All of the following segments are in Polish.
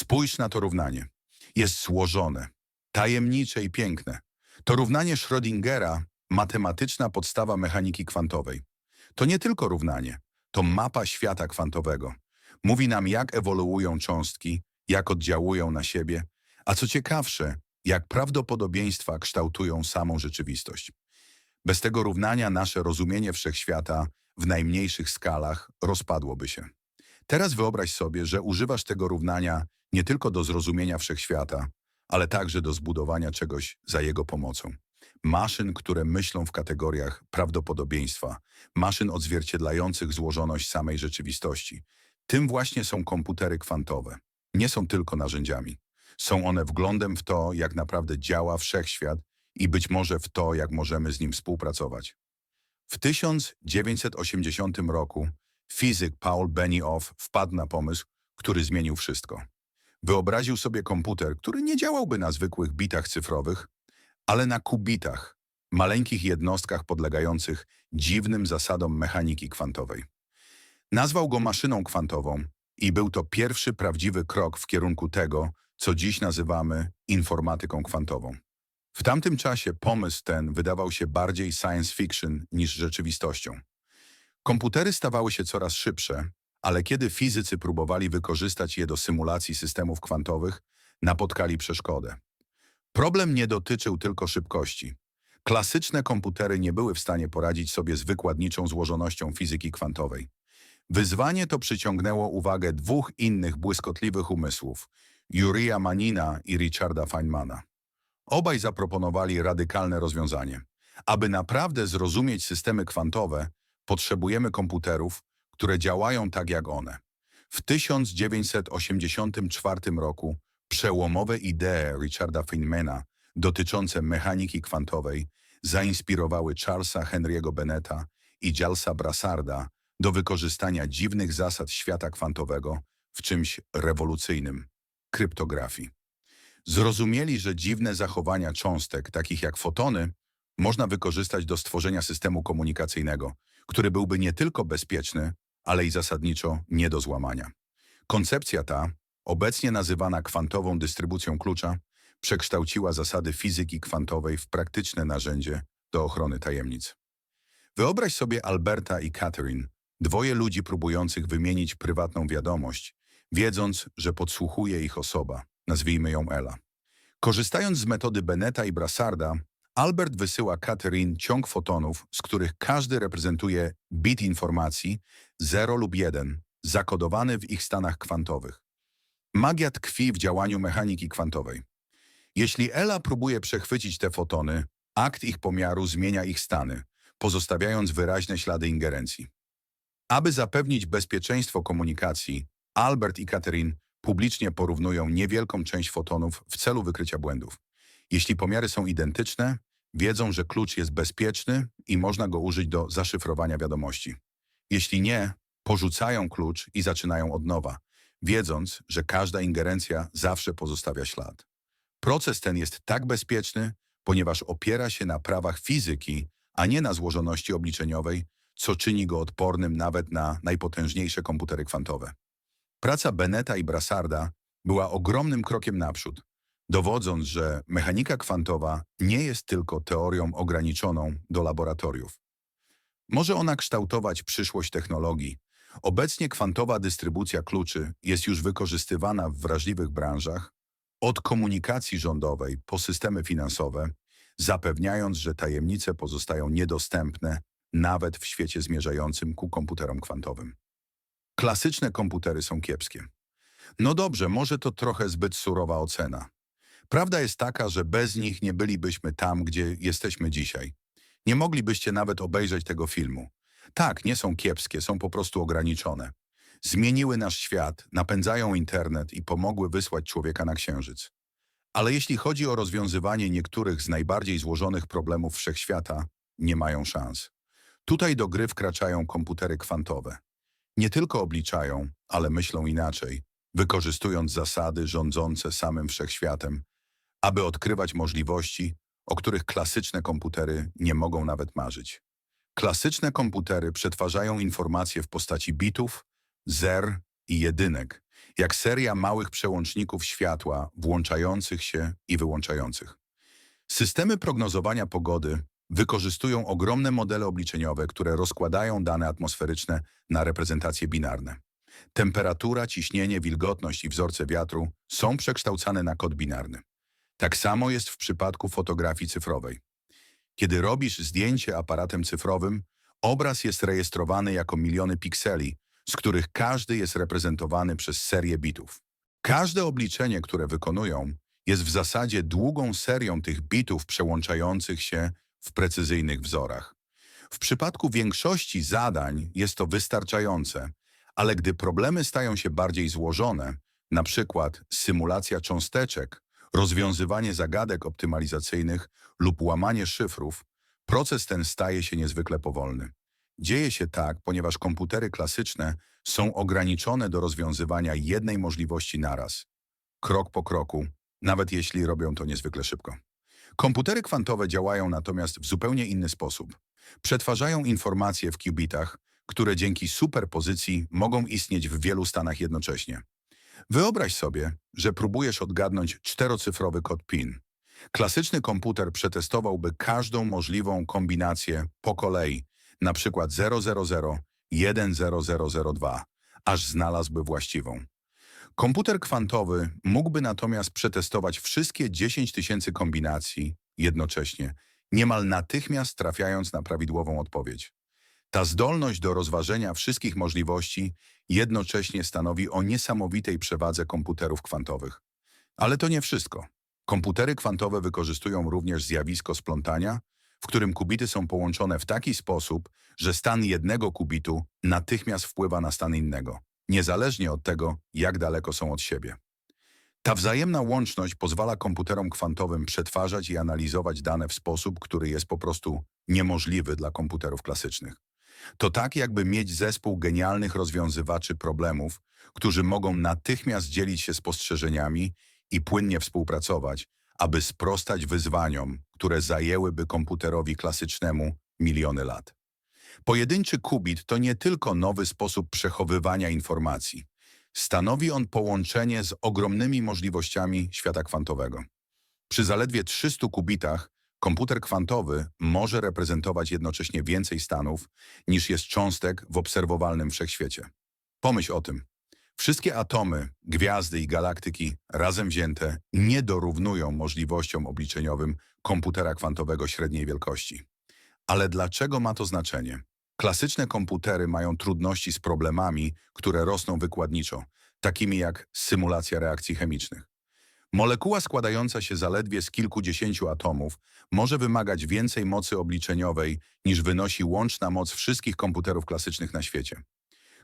Spójrz na to równanie. Jest złożone, tajemnicze i piękne. To równanie Schrödingera, matematyczna podstawa mechaniki kwantowej. To nie tylko równanie, to mapa świata kwantowego. Mówi nam, jak ewoluują cząstki, jak oddziałują na siebie, a co ciekawsze, jak prawdopodobieństwa kształtują samą rzeczywistość. Bez tego równania nasze rozumienie wszechświata w najmniejszych skalach rozpadłoby się. Teraz wyobraź sobie, że używasz tego równania nie tylko do zrozumienia wszechświata, ale także do zbudowania czegoś za jego pomocą. Maszyn, które myślą w kategoriach prawdopodobieństwa, maszyn odzwierciedlających złożoność samej rzeczywistości. Tym właśnie są komputery kwantowe. Nie są tylko narzędziami. Są one wglądem w to, jak naprawdę działa wszechświat i być może w to, jak możemy z nim współpracować. W 1980 roku fizyk Paul Benioff wpadł na pomysł, który zmienił wszystko. Wyobraził sobie komputer, który nie działałby na zwykłych bitach cyfrowych, ale na kubitach, maleńkich jednostkach podlegających dziwnym zasadom mechaniki kwantowej. Nazwał go maszyną kwantową i był to pierwszy prawdziwy krok w kierunku tego, co dziś nazywamy informatyką kwantową. W tamtym czasie pomysł ten wydawał się bardziej science fiction niż rzeczywistością. Komputery stawały się coraz szybsze, ale kiedy fizycy próbowali wykorzystać je do symulacji systemów kwantowych, napotkali przeszkodę. Problem nie dotyczył tylko szybkości. Klasyczne komputery nie były w stanie poradzić sobie z wykładniczą złożonością fizyki kwantowej. Wyzwanie to przyciągnęło uwagę dwóch innych błyskotliwych umysłów, Jurija Manina i Richarda Feynmana. Obaj zaproponowali radykalne rozwiązanie. Aby naprawdę zrozumieć systemy kwantowe, potrzebujemy komputerów, które działają tak jak one. W 1984 roku przełomowe idee Richarda Feynmana dotyczące mechaniki kwantowej zainspirowały Charlesa Henry'ego Benneta i Jalesa Brassarda do wykorzystania dziwnych zasad świata kwantowego w czymś rewolucyjnym – kryptografii. Zrozumieli, że dziwne zachowania cząstek, takich jak fotony, można wykorzystać do stworzenia systemu komunikacyjnego, który byłby nie tylko bezpieczny, ale i zasadniczo nie do złamania. Koncepcja ta, obecnie nazywana kwantową dystrybucją klucza, przekształciła zasady fizyki kwantowej w praktyczne narzędzie do ochrony tajemnic. Wyobraź sobie Alberta i Catherine, dwoje ludzi próbujących wymienić prywatną wiadomość, wiedząc, że podsłuchuje ich osoba, nazwijmy ją Ela. Korzystając z metody Beneta i Brassarda, Albert wysyła Catherine ciąg fotonów, z których każdy reprezentuje bit informacji 0 lub 1, zakodowany w ich stanach kwantowych. Magia tkwi w działaniu mechaniki kwantowej. Jeśli Ela próbuje przechwycić te fotony, akt ich pomiaru zmienia ich stany, pozostawiając wyraźne ślady ingerencji. Aby zapewnić bezpieczeństwo komunikacji, Albert i Catherine publicznie porównują niewielką część fotonów w celu wykrycia błędów. Jeśli pomiary są identyczne, wiedzą, że klucz jest bezpieczny i można go użyć do zaszyfrowania wiadomości. Jeśli nie, porzucają klucz i zaczynają od nowa, wiedząc, że każda ingerencja zawsze pozostawia ślad. Proces ten jest tak bezpieczny, ponieważ opiera się na prawach fizyki, a nie na złożoności obliczeniowej, co czyni go odpornym nawet na najpotężniejsze komputery kwantowe. Praca Beneta i Brassarda była ogromnym krokiem naprzód, dowodząc, że mechanika kwantowa nie jest tylko teorią ograniczoną do laboratoriów. Może ona kształtować przyszłość technologii. Obecnie kwantowa dystrybucja kluczy jest już wykorzystywana w wrażliwych branżach, od komunikacji rządowej po systemy finansowe, zapewniając, że tajemnice pozostają niedostępne nawet w świecie zmierzającym ku komputerom kwantowym. Klasyczne komputery są kiepskie. No dobrze, może to trochę zbyt surowa ocena. Prawda jest taka, że bez nich nie bylibyśmy tam, gdzie jesteśmy dzisiaj. Nie moglibyście nawet obejrzeć tego filmu. Tak, nie są kiepskie, są po prostu ograniczone. Zmieniły nasz świat, napędzają internet i pomogły wysłać człowieka na księżyc. Ale jeśli chodzi o rozwiązywanie niektórych z najbardziej złożonych problemów wszechświata, nie mają szans. Tutaj do gry wkraczają komputery kwantowe. Nie tylko obliczają, ale myślą inaczej, wykorzystując zasady rządzące samym wszechświatem, aby odkrywać możliwości, o których klasyczne komputery nie mogą nawet marzyć. Klasyczne komputery przetwarzają informacje w postaci bitów, zer i jedynek jak seria małych przełączników światła włączających się i wyłączających. Systemy prognozowania pogody wykorzystują ogromne modele obliczeniowe, które rozkładają dane atmosferyczne na reprezentacje binarne. Temperatura, ciśnienie, wilgotność i wzorce wiatru są przekształcane na kod binarny. Tak samo jest w przypadku fotografii cyfrowej. Kiedy robisz zdjęcie aparatem cyfrowym, obraz jest rejestrowany jako miliony pikseli, z których każdy jest reprezentowany przez serię bitów. Każde obliczenie, które wykonują, jest w zasadzie długą serią tych bitów przełączających się w precyzyjnych wzorach. W przypadku większości zadań jest to wystarczające, ale gdy problemy stają się bardziej złożone, na przykład symulacja cząsteczek, rozwiązywanie zagadek optymalizacyjnych lub łamanie szyfrów, proces ten staje się niezwykle powolny. Dzieje się tak, ponieważ komputery klasyczne są ograniczone do rozwiązywania jednej możliwości naraz, krok po kroku, nawet jeśli robią to niezwykle szybko. Komputery kwantowe działają natomiast w zupełnie inny sposób. Przetwarzają informacje w qubitach, które dzięki superpozycji mogą istnieć w wielu stanach jednocześnie. Wyobraź sobie, że próbujesz odgadnąć czterocyfrowy kod PIN. Klasyczny komputer przetestowałby każdą możliwą kombinację po kolei, przykład 000 10002, aż znalazłby właściwą. Komputer kwantowy mógłby natomiast przetestować wszystkie 10 tysięcy kombinacji jednocześnie, niemal natychmiast trafiając na prawidłową odpowiedź. Ta zdolność do rozważenia wszystkich możliwości jednocześnie stanowi o niesamowitej przewadze komputerów kwantowych. Ale to nie wszystko. Komputery kwantowe wykorzystują również zjawisko splątania, w którym kubity są połączone w taki sposób, że stan jednego kubitu natychmiast wpływa na stan innego, niezależnie od tego, jak daleko są od siebie. Ta wzajemna łączność pozwala komputerom kwantowym przetwarzać i analizować dane w sposób, który jest po prostu niemożliwy dla komputerów klasycznych. To tak, jakby mieć zespół genialnych rozwiązywaczy problemów, którzy mogą natychmiast dzielić się spostrzeżeniami i płynnie współpracować, aby sprostać wyzwaniom, które zajęłyby komputerowi klasycznemu miliony lat. Pojedynczy kubit to nie tylko nowy sposób przechowywania informacji. Stanowi on połączenie z ogromnymi możliwościami świata kwantowego. Przy zaledwie 300 kubitach komputer kwantowy może reprezentować jednocześnie więcej stanów niż jest cząstek w obserwowalnym wszechświecie. Pomyśl o tym. Wszystkie atomy, gwiazdy i galaktyki razem wzięte nie dorównują możliwościom obliczeniowym komputera kwantowego średniej wielkości. Ale dlaczego ma to znaczenie? Klasyczne komputery mają trudności z problemami, które rosną wykładniczo, takimi jak symulacja reakcji chemicznych. Molekuła składająca się zaledwie z kilkudziesięciu atomów może wymagać więcej mocy obliczeniowej niż wynosi łączna moc wszystkich komputerów klasycznych na świecie.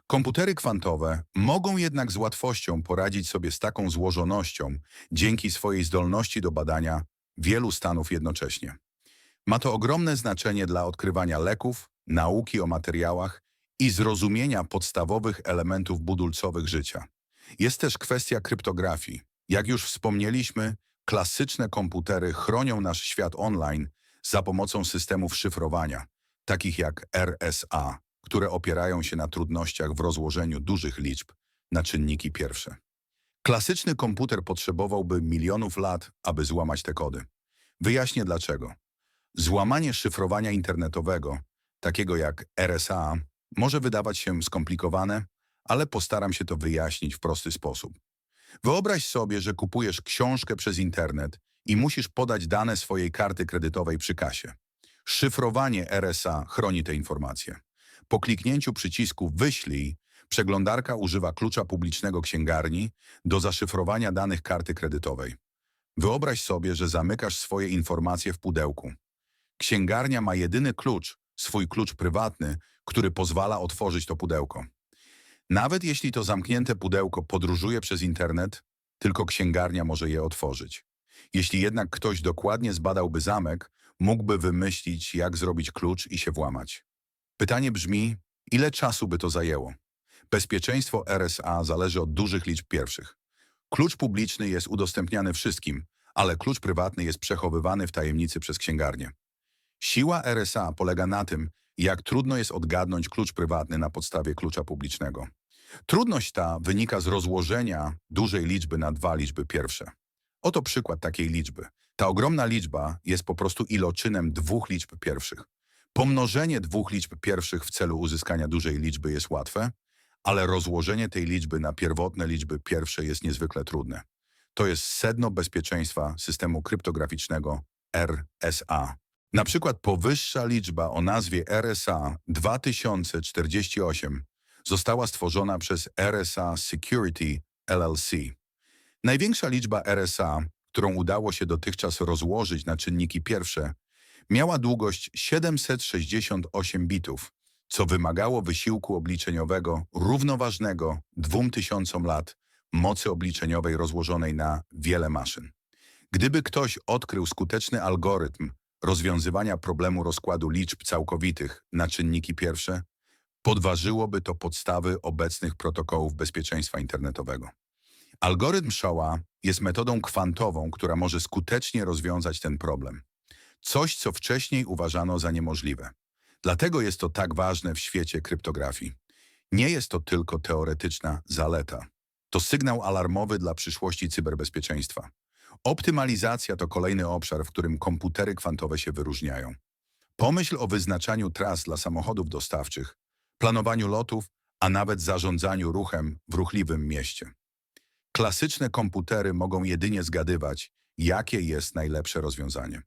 Komputery kwantowe mogą jednak z łatwością poradzić sobie z taką złożonością dzięki swojej zdolności do badania wielu stanów jednocześnie. Ma to ogromne znaczenie dla odkrywania leków, nauki o materiałach i zrozumienia podstawowych elementów budulcowych życia. Jest też kwestia kryptografii. Jak już wspomnieliśmy, klasyczne komputery chronią nasz świat online za pomocą systemów szyfrowania, takich jak RSA, które opierają się na trudnościach w rozłożeniu dużych liczb na czynniki pierwsze. Klasyczny komputer potrzebowałby milionów lat, aby złamać te kody. Wyjaśnię dlaczego. Złamanie szyfrowania internetowego, takiego jak RSA, może wydawać się skomplikowane, ale postaram się to wyjaśnić w prosty sposób. Wyobraź sobie, że kupujesz książkę przez internet i musisz podać dane swojej karty kredytowej przy kasie. Szyfrowanie RSA chroni te informacje. Po kliknięciu przycisku Wyślij, przeglądarka używa klucza publicznego księgarni do zaszyfrowania danych karty kredytowej. Wyobraź sobie, że zamykasz swoje informacje w pudełku. Księgarnia ma jedyny klucz, swój klucz prywatny, który pozwala otworzyć to pudełko. Nawet jeśli to zamknięte pudełko podróżuje przez internet, tylko księgarnia może je otworzyć. Jeśli jednak ktoś dokładnie zbadałby zamek, mógłby wymyślić, jak zrobić klucz i się włamać. Pytanie brzmi, ile czasu by to zajęło? Bezpieczeństwo RSA zależy od dużych liczb pierwszych. Klucz publiczny jest udostępniany wszystkim, ale klucz prywatny jest przechowywany w tajemnicy przez księgarnię. Siła RSA polega na tym, jak trudno jest odgadnąć klucz prywatny na podstawie klucza publicznego. Trudność ta wynika z rozłożenia dużej liczby na dwa liczby pierwsze. Oto przykład takiej liczby. Ta ogromna liczba jest po prostu iloczynem dwóch liczb pierwszych. Pomnożenie dwóch liczb pierwszych w celu uzyskania dużej liczby jest łatwe, ale rozłożenie tej liczby na pierwotne liczby pierwsze jest niezwykle trudne. To jest sedno bezpieczeństwa systemu kryptograficznego RSA. Na przykład powyższa liczba o nazwie RSA 2048 została stworzona przez RSA Security LLC. Największa liczba RSA, którą udało się dotychczas rozłożyć na czynniki pierwsze, miała długość 768 bitów, co wymagało wysiłku obliczeniowego równoważnego 2000 lat mocy obliczeniowej rozłożonej na wiele maszyn. Gdyby ktoś odkrył skuteczny algorytm rozwiązywania problemu rozkładu liczb całkowitych na czynniki pierwsze, podważyłoby to podstawy obecnych protokołów bezpieczeństwa internetowego. Algorytm Shawa jest metodą kwantową, która może skutecznie rozwiązać ten problem. Coś, co wcześniej uważano za niemożliwe. Dlatego jest to tak ważne w świecie kryptografii. Nie jest to tylko teoretyczna zaleta. To sygnał alarmowy dla przyszłości cyberbezpieczeństwa. Optymalizacja to kolejny obszar, w którym komputery kwantowe się wyróżniają. Pomyśl o wyznaczaniu tras dla samochodów dostawczych, planowaniu lotów, a nawet zarządzaniu ruchem w ruchliwym mieście. Klasyczne komputery mogą jedynie zgadywać, jakie jest najlepsze rozwiązanie.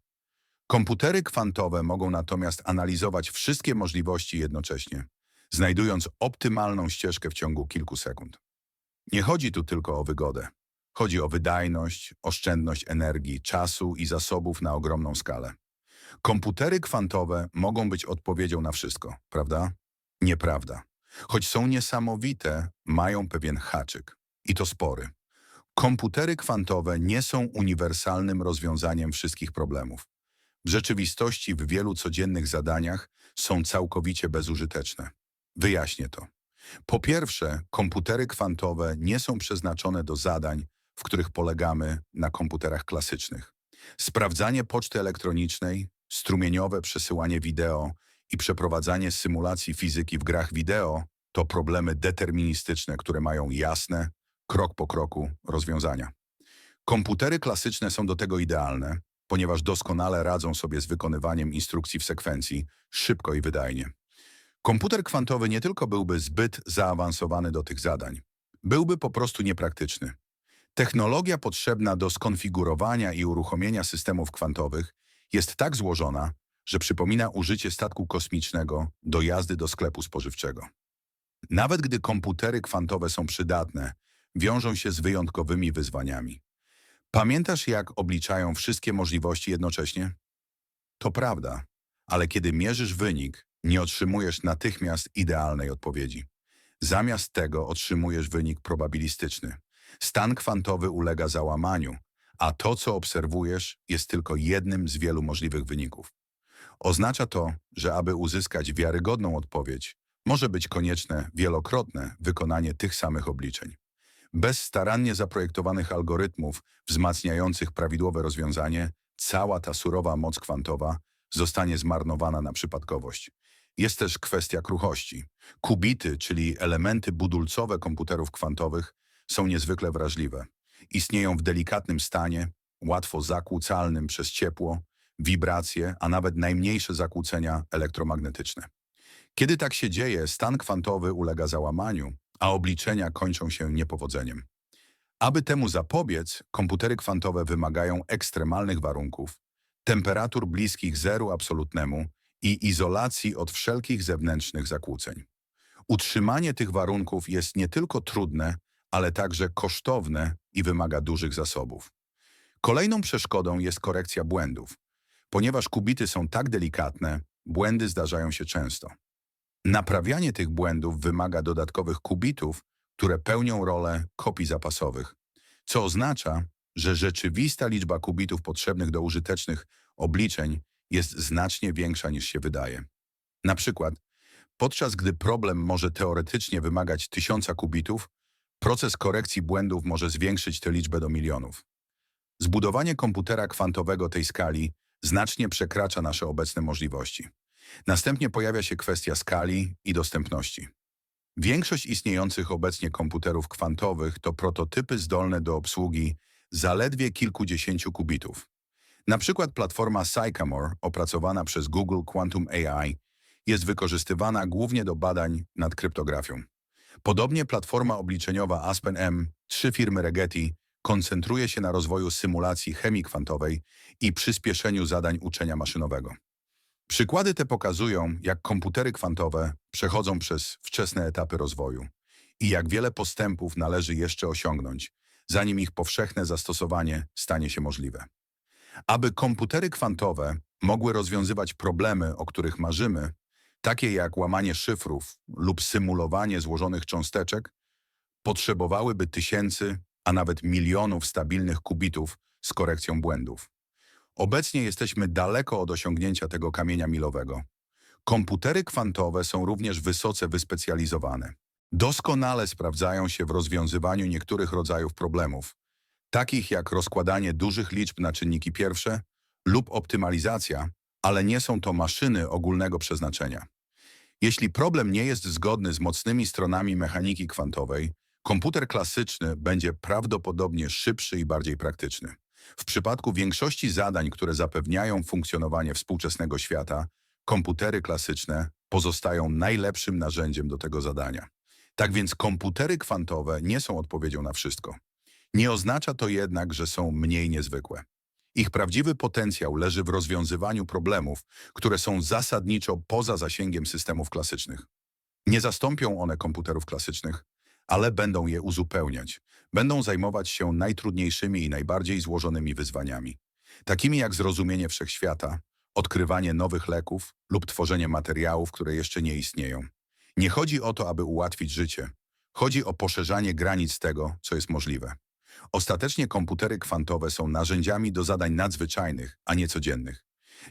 Komputery kwantowe mogą natomiast analizować wszystkie możliwości jednocześnie, znajdując optymalną ścieżkę w ciągu kilku sekund. Nie chodzi tu tylko o wygodę. Chodzi o wydajność, oszczędność energii, czasu i zasobów na ogromną skalę. Komputery kwantowe mogą być odpowiedzią na wszystko, prawda? Nieprawda. Choć są niesamowite, mają pewien haczyk. I to spory. Komputery kwantowe nie są uniwersalnym rozwiązaniem wszystkich problemów. W rzeczywistości w wielu codziennych zadaniach są całkowicie bezużyteczne. Wyjaśnię to. Po pierwsze, komputery kwantowe nie są przeznaczone do zadań, w których polegamy na komputerach klasycznych. Sprawdzanie poczty elektronicznej, strumieniowe przesyłanie wideo i przeprowadzanie symulacji fizyki w grach wideo to problemy deterministyczne, które mają jasne, krok po kroku rozwiązania. Komputery klasyczne są do tego idealne, ponieważ doskonale radzą sobie z wykonywaniem instrukcji w sekwencji, szybko i wydajnie. Komputer kwantowy nie tylko byłby zbyt zaawansowany do tych zadań, byłby po prostu niepraktyczny. Technologia potrzebna do skonfigurowania i uruchomienia systemów kwantowych jest tak złożona, że przypomina użycie statku kosmicznego do jazdy do sklepu spożywczego. Nawet gdy komputery kwantowe są przydatne, wiążą się z wyjątkowymi wyzwaniami. Pamiętasz, jak obliczają wszystkie możliwości jednocześnie? To prawda, ale kiedy mierzysz wynik, nie otrzymujesz natychmiast idealnej odpowiedzi. Zamiast tego otrzymujesz wynik probabilistyczny. Stan kwantowy ulega załamaniu, a to, co obserwujesz, jest tylko jednym z wielu możliwych wyników. Oznacza to, że aby uzyskać wiarygodną odpowiedź, może być konieczne wielokrotne wykonanie tych samych obliczeń. Bez starannie zaprojektowanych algorytmów wzmacniających prawidłowe rozwiązanie, cała ta surowa moc kwantowa zostanie zmarnowana na przypadkowość. Jest też kwestia kruchości. Kubity, czyli elementy budulcowe komputerów kwantowych, są niezwykle wrażliwe. Istnieją w delikatnym stanie, łatwo zakłócalnym przez ciepło, wibracje, a nawet najmniejsze zakłócenia elektromagnetyczne. Kiedy tak się dzieje, stan kwantowy ulega załamaniu, a obliczenia kończą się niepowodzeniem. Aby temu zapobiec, komputery kwantowe wymagają ekstremalnych warunków, temperatur bliskich zeru absolutnemu i izolacji od wszelkich zewnętrznych zakłóceń. Utrzymanie tych warunków jest nie tylko trudne, ale także kosztowne i wymaga dużych zasobów. Kolejną przeszkodą jest korekcja błędów. Ponieważ kubity są tak delikatne, błędy zdarzają się często. Naprawianie tych błędów wymaga dodatkowych kubitów, które pełnią rolę kopii zapasowych, co oznacza, że rzeczywista liczba kubitów potrzebnych do użytecznych obliczeń jest znacznie większa niż się wydaje. Na przykład, podczas gdy problem może teoretycznie wymagać tysiąca kubitów, proces korekcji błędów może zwiększyć tę liczbę do milionów. Zbudowanie komputera kwantowego tej skali znacznie przekracza nasze obecne możliwości. Następnie pojawia się kwestia skali i dostępności. Większość istniejących obecnie komputerów kwantowych to prototypy zdolne do obsługi zaledwie kilkudziesięciu kubitów. Na przykład platforma Sycamore, opracowana przez Google Quantum AI, jest wykorzystywana głównie do badań nad kryptografią. Podobnie platforma obliczeniowa Aspen M, trzy firmy Rigetti, koncentruje się na rozwoju symulacji chemii kwantowej i przyspieszeniu zadań uczenia maszynowego. Przykłady te pokazują, jak komputery kwantowe przechodzą przez wczesne etapy rozwoju i jak wiele postępów należy jeszcze osiągnąć, zanim ich powszechne zastosowanie stanie się możliwe. Aby komputery kwantowe mogły rozwiązywać problemy, o których marzymy, takie jak łamanie szyfrów lub symulowanie złożonych cząsteczek, potrzebowałyby tysięcy, a nawet milionów stabilnych kubitów z korekcją błędów. Obecnie jesteśmy daleko od osiągnięcia tego kamienia milowego. Komputery kwantowe są również wysoce wyspecjalizowane. Doskonale sprawdzają się w rozwiązywaniu niektórych rodzajów problemów, takich jak rozkładanie dużych liczb na czynniki pierwsze lub optymalizacja, ale nie są to maszyny ogólnego przeznaczenia. Jeśli problem nie jest zgodny z mocnymi stronami mechaniki kwantowej, komputer klasyczny będzie prawdopodobnie szybszy i bardziej praktyczny. W przypadku większości zadań, które zapewniają funkcjonowanie współczesnego świata, komputery klasyczne pozostają najlepszym narzędziem do tego zadania. Tak więc komputery kwantowe nie są odpowiedzią na wszystko. Nie oznacza to jednak, że są mniej niezwykłe. Ich prawdziwy potencjał leży w rozwiązywaniu problemów, które są zasadniczo poza zasięgiem systemów klasycznych. Nie zastąpią one komputerów klasycznych, ale będą je uzupełniać. Będą zajmować się najtrudniejszymi i najbardziej złożonymi wyzwaniami, takimi jak zrozumienie wszechświata, odkrywanie nowych leków lub tworzenie materiałów, które jeszcze nie istnieją. Nie chodzi o to, aby ułatwić życie. Chodzi o poszerzanie granic tego, co jest możliwe. Ostatecznie komputery kwantowe są narzędziami do zadań nadzwyczajnych, a nie codziennych.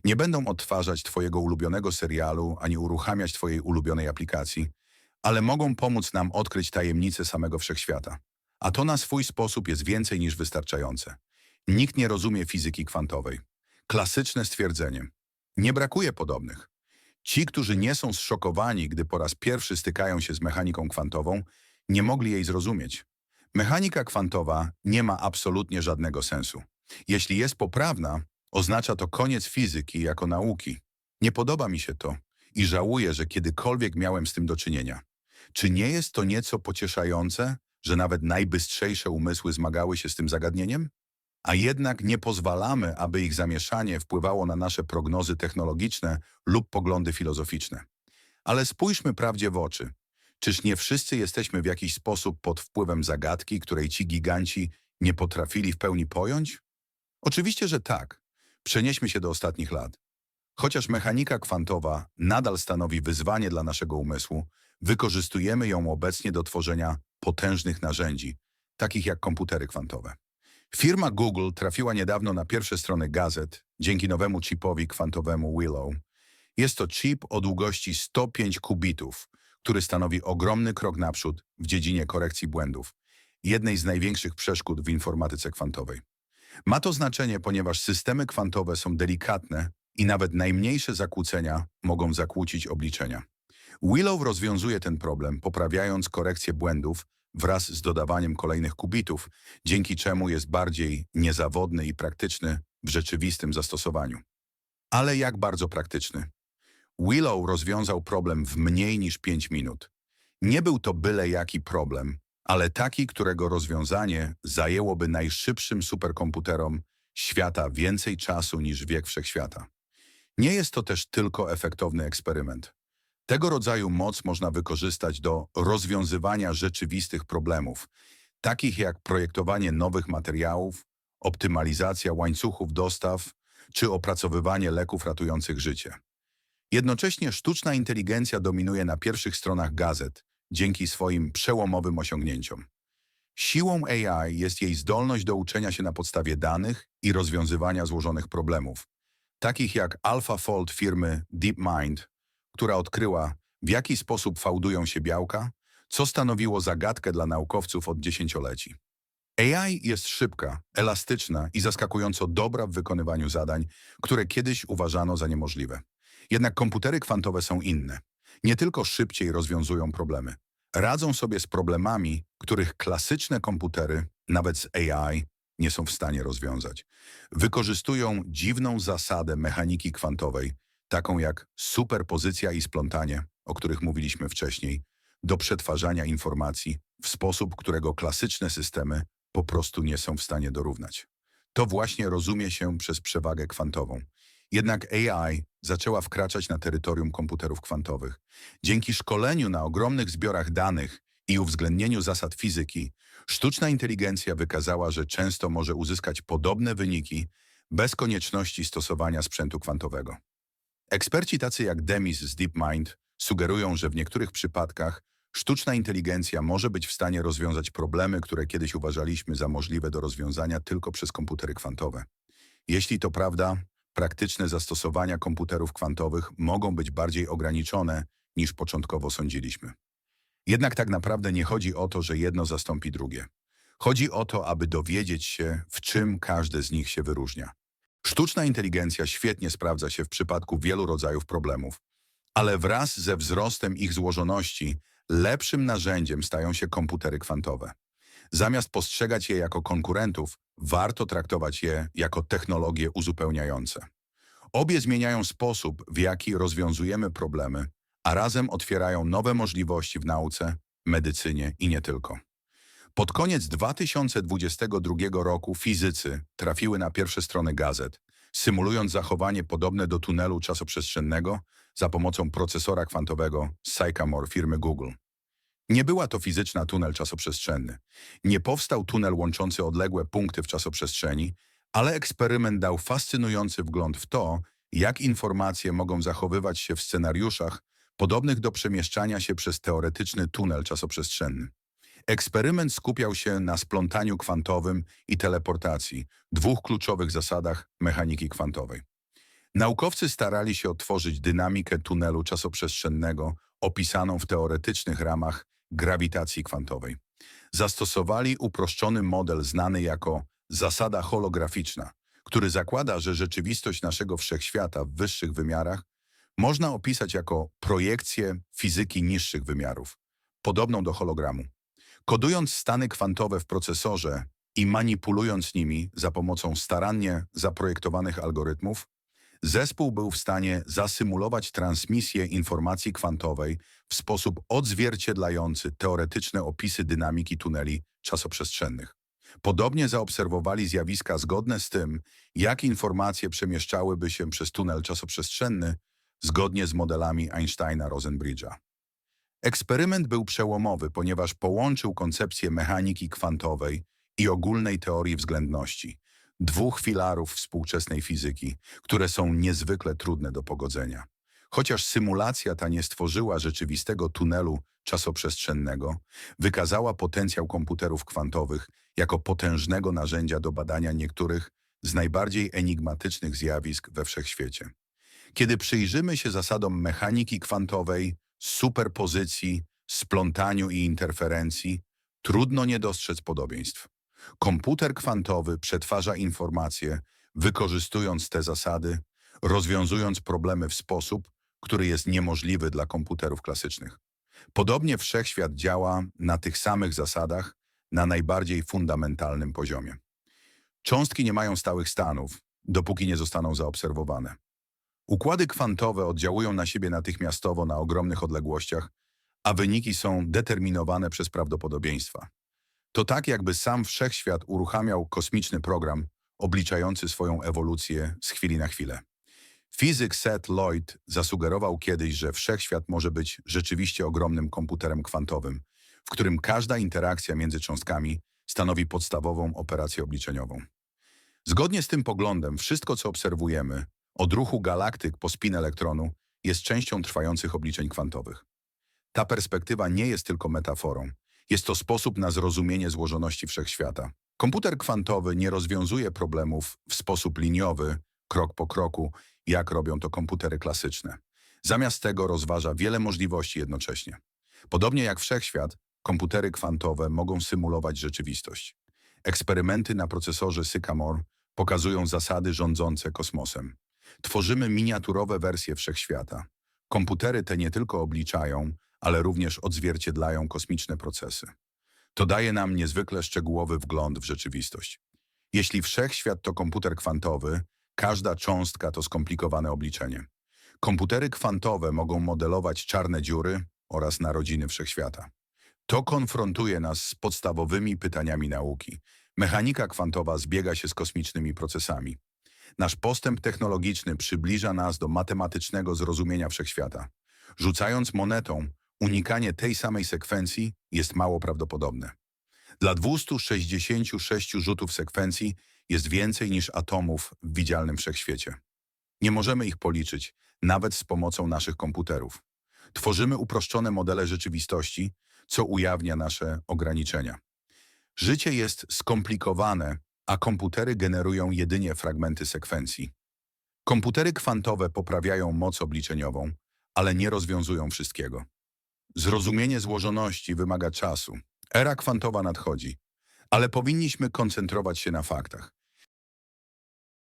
Nie będą odtwarzać Twojego ulubionego serialu, ani uruchamiać Twojej ulubionej aplikacji, ale mogą pomóc nam odkryć tajemnice samego wszechświata. A to na swój sposób jest więcej niż wystarczające. Nikt nie rozumie fizyki kwantowej. Klasyczne stwierdzenie. Nie brakuje podobnych. Ci, którzy nie są zszokowani, gdy po raz pierwszy stykają się z mechaniką kwantową, nie mogli jej zrozumieć. Mechanika kwantowa nie ma absolutnie żadnego sensu. Jeśli jest poprawna, oznacza to koniec fizyki jako nauki. Nie podoba mi się to i żałuję, że kiedykolwiek miałem z tym do czynienia. Czy nie jest to nieco pocieszające, że nawet najbystrzejsze umysły zmagały się z tym zagadnieniem? A jednak nie pozwalamy, aby ich zamieszanie wpływało na nasze prognozy technologiczne lub poglądy filozoficzne. Ale spójrzmy prawdzie w oczy. Czyż nie wszyscy jesteśmy w jakiś sposób pod wpływem zagadki, której ci giganci nie potrafili w pełni pojąć? Oczywiście, że tak. Przenieśmy się do ostatnich lat. Chociaż mechanika kwantowa nadal stanowi wyzwanie dla naszego umysłu, wykorzystujemy ją obecnie do tworzenia potężnych narzędzi, takich jak komputery kwantowe. Firma Google trafiła niedawno na pierwsze strony gazet dzięki nowemu chipowi kwantowemu Willow. Jest to chip o długości 105 kubitów, który stanowi ogromny krok naprzód w dziedzinie korekcji błędów, jednej z największych przeszkód w informatyce kwantowej. Ma to znaczenie, ponieważ systemy kwantowe są delikatne i nawet najmniejsze zakłócenia mogą zakłócić obliczenia. Willow rozwiązuje ten problem, poprawiając korekcję błędów wraz z dodawaniem kolejnych kubitów, dzięki czemu jest bardziej niezawodny i praktyczny w rzeczywistym zastosowaniu. Ale jak bardzo praktyczny? Willow rozwiązał problem w mniej niż 5 minut. Nie był to byle jaki problem, ale taki, którego rozwiązanie zajęłoby najszybszym superkomputerom świata więcej czasu niż wiek wszechświata. Nie jest to też tylko efektowny eksperyment. Tego rodzaju moc można wykorzystać do rozwiązywania rzeczywistych problemów, takich jak projektowanie nowych materiałów, optymalizacja łańcuchów dostaw czy opracowywanie leków ratujących życie. Jednocześnie sztuczna inteligencja dominuje na pierwszych stronach gazet dzięki swoim przełomowym osiągnięciom. Siłą AI jest jej zdolność do uczenia się na podstawie danych i rozwiązywania złożonych problemów, takich jak AlphaFold firmy DeepMind, która odkryła, w jaki sposób fałdują się białka, co stanowiło zagadkę dla naukowców od dziesięcioleci. AI jest szybka, elastyczna i zaskakująco dobra w wykonywaniu zadań, które kiedyś uważano za niemożliwe. Jednak komputery kwantowe są inne. Nie tylko szybciej rozwiązują problemy. radzą sobie z problemami, których klasyczne komputery, nawet z AI, nie są w stanie rozwiązać. Wykorzystują dziwną zasadę mechaniki kwantowej, taką jak superpozycja i splątanie, o których mówiliśmy wcześniej, do przetwarzania informacji w sposób, którego klasyczne systemy po prostu nie są w stanie dorównać. To właśnie rozumie się przez przewagę kwantową. Jednak AI zaczęła wkraczać na terytorium komputerów kwantowych. Dzięki szkoleniu na ogromnych zbiorach danych i uwzględnieniu zasad fizyki, sztuczna inteligencja wykazała, że często może uzyskać podobne wyniki bez konieczności stosowania sprzętu kwantowego. Eksperci tacy jak Demis z DeepMind sugerują, że w niektórych przypadkach sztuczna inteligencja może być w stanie rozwiązać problemy, które kiedyś uważaliśmy za możliwe do rozwiązania tylko przez komputery kwantowe. Jeśli to prawda, praktyczne zastosowania komputerów kwantowych mogą być bardziej ograniczone niż początkowo sądziliśmy. Jednak tak naprawdę nie chodzi o to, że jedno zastąpi drugie. Chodzi o to, aby dowiedzieć się, w czym każde z nich się wyróżnia. Sztuczna inteligencja świetnie sprawdza się w przypadku wielu rodzajów problemów, ale wraz ze wzrostem ich złożoności lepszym narzędziem stają się komputery kwantowe. Zamiast postrzegać je jako konkurentów, warto traktować je jako technologie uzupełniające. Obie zmieniają sposób, w jaki rozwiązujemy problemy, a razem otwierają nowe możliwości w nauce, medycynie i nie tylko. Pod koniec 2022 roku fizycy trafiły na pierwsze strony gazet, symulując zachowanie podobne do tunelu czasoprzestrzennego za pomocą procesora kwantowego Sycamore firmy Google. Nie była to fizyczna tunel czasoprzestrzenny. Nie powstał tunel łączący odległe punkty w czasoprzestrzeni, ale eksperyment dał fascynujący wgląd w to, jak informacje mogą zachowywać się w scenariuszach podobnych do przemieszczania się przez teoretyczny tunel czasoprzestrzenny. Eksperyment skupiał się na splątaniu kwantowym i teleportacji, dwóch kluczowych zasadach mechaniki kwantowej. Naukowcy starali się odtworzyć dynamikę tunelu czasoprzestrzennego opisaną w teoretycznych ramach grawitacji kwantowej. Zastosowali uproszczony model znany jako zasada holograficzna, który zakłada, że rzeczywistość naszego wszechświata w wyższych wymiarach można opisać jako projekcję fizyki niższych wymiarów, podobną do hologramu. Kodując stany kwantowe w procesorze i manipulując nimi za pomocą starannie zaprojektowanych algorytmów, zespół był w stanie zasymulować transmisję informacji kwantowej w sposób odzwierciedlający teoretyczne opisy dynamiki tuneli czasoprzestrzennych. Podobnie zaobserwowali zjawiska zgodne z tym, jak informacje przemieszczałyby się przez tunel czasoprzestrzenny zgodnie z modelami Einsteina-Rosenbridge'a. Eksperyment był przełomowy, ponieważ połączył koncepcję mechaniki kwantowej i ogólnej teorii względności, dwóch filarów współczesnej fizyki, które są niezwykle trudne do pogodzenia. Chociaż symulacja ta nie stworzyła rzeczywistego tunelu czasoprzestrzennego, wykazała potencjał komputerów kwantowych jako potężnego narzędzia do badania niektórych z najbardziej enigmatycznych zjawisk we wszechświecie. Kiedy przyjrzymy się zasadom mechaniki kwantowej, superpozycji, splątaniu i interferencji, trudno nie dostrzec podobieństw. Komputer kwantowy przetwarza informacje, wykorzystując te zasady, rozwiązując problemy w sposób, który jest niemożliwy dla komputerów klasycznych. Podobnie wszechświat działa na tych samych zasadach, na najbardziej fundamentalnym poziomie. Cząstki nie mają stałych stanów, dopóki nie zostaną zaobserwowane. Układy kwantowe oddziałują na siebie natychmiastowo na ogromnych odległościach, a wyniki są determinowane przez prawdopodobieństwa. To tak, jakby sam wszechświat uruchamiał kosmiczny program obliczający swoją ewolucję z chwili na chwilę. Fizyk Seth Lloyd zasugerował kiedyś, że wszechświat może być rzeczywiście ogromnym komputerem kwantowym, w którym każda interakcja między cząstkami stanowi podstawową operację obliczeniową. Zgodnie z tym poglądem, wszystko co obserwujemy, od ruchu galaktyk po spin elektronu, jest częścią trwających obliczeń kwantowych. Ta perspektywa nie jest tylko metaforą. Jest to sposób na zrozumienie złożoności wszechświata. Komputer kwantowy nie rozwiązuje problemów w sposób liniowy, krok po kroku, jak robią to komputery klasyczne. Zamiast tego rozważa wiele możliwości jednocześnie. Podobnie jak wszechświat, komputery kwantowe mogą symulować rzeczywistość. Eksperymenty na procesorze Sycamore pokazują zasady rządzące kosmosem. Tworzymy miniaturowe wersje wszechświata. Komputery te nie tylko obliczają, ale również odzwierciedlają kosmiczne procesy. To daje nam niezwykle szczegółowy wgląd w rzeczywistość. Jeśli wszechświat to komputer kwantowy, każda cząstka to skomplikowane obliczenie. Komputery kwantowe mogą modelować czarne dziury oraz narodziny wszechświata. To konfrontuje nas z podstawowymi pytaniami nauki. Mechanika kwantowa zbiega się z kosmicznymi procesami. Nasz postęp technologiczny przybliża nas do matematycznego zrozumienia wszechświata. Rzucając monetą, unikanie tej samej sekwencji jest mało prawdopodobne. Dla 266 rzutów sekwencji jest więcej niż atomów w widzialnym wszechświecie. Nie możemy ich policzyć, nawet z pomocą naszych komputerów. Tworzymy uproszczone modele rzeczywistości, co ujawnia nasze ograniczenia. Życie jest skomplikowane, a komputery generują jedynie fragmenty sekwencji. Komputery kwantowe poprawiają moc obliczeniową, ale nie rozwiązują wszystkiego. Zrozumienie złożoności wymaga czasu. Era kwantowa nadchodzi, ale powinniśmy koncentrować się na faktach.